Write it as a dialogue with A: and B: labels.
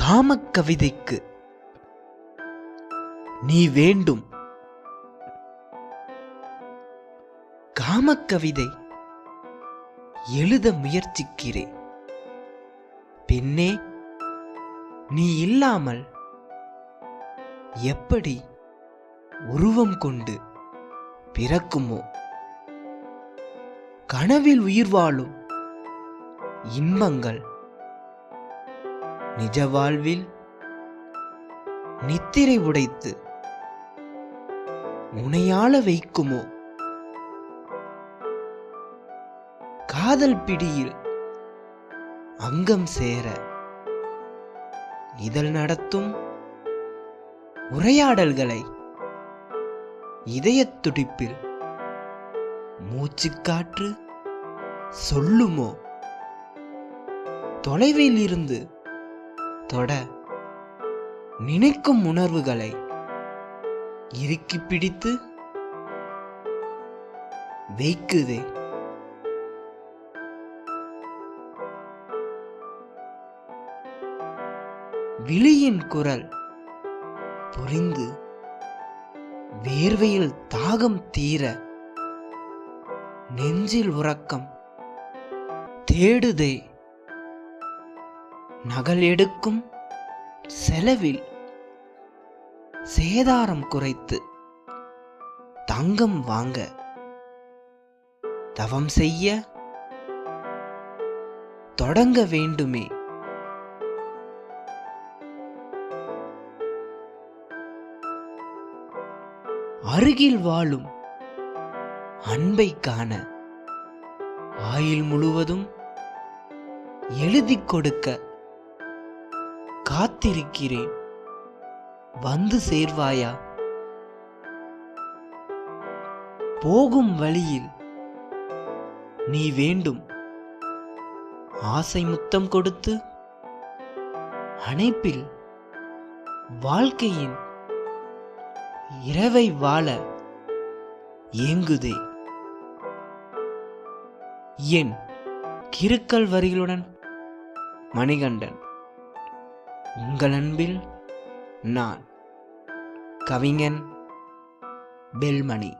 A: காமக்கவிதைக்கு. நீ வேண்டும். காமக்கவிதை. எழுத முயற்சிக்கிறேன். பெண்ணே நீ இல்லாமல் எப்படி உருவம் கொண்டு பிறக்குமோ? கனவில் உயிர் வாழும் இன்பங்கள் நிஜ வாழ்வில் நித்திரை உடைத்து முனையாள வைக்குமோ? காதல் பிடியில் அங்கம் சேர இதழ் நடத்தும் உரையாடல்களை இதயத் துடிப்பில் மூச்சுக்காற்று சொல்லுமோ? தொலைவில் இருந்து தொட நினைக்கும் உணர்வுகளை இறுக்கி பிடித்து வைக்குதே. விழியின் குரல் புரிந்து வேர்வையில் தாகம் தீர நெஞ்சில் உறக்கம் தேடுதே. நகல் எடுக்கும் செலவில் சேதாரம் குறைத்து தங்கம் வாங்க தவம் செய்ய தொடங்க வேண்டுமே. அருகில் வாழும் அன்பை காண ஆயுள் முழுவதும் எழுதிக் கொடுக்க காத்திருக்கிறேன். வந்து சேர்வாயா? போகும் வழியில் நீ வேண்டும். ஆசை முத்தம் கொடுத்து அணைப்பில் வாழ்க்கையின் இரவை வாழ ஏங்குதே. என் கிருக்கல் வரிகளுடன் மணிகண்டன். உங்கள் அன்பில் நான் கவிஞன் பெல்மணி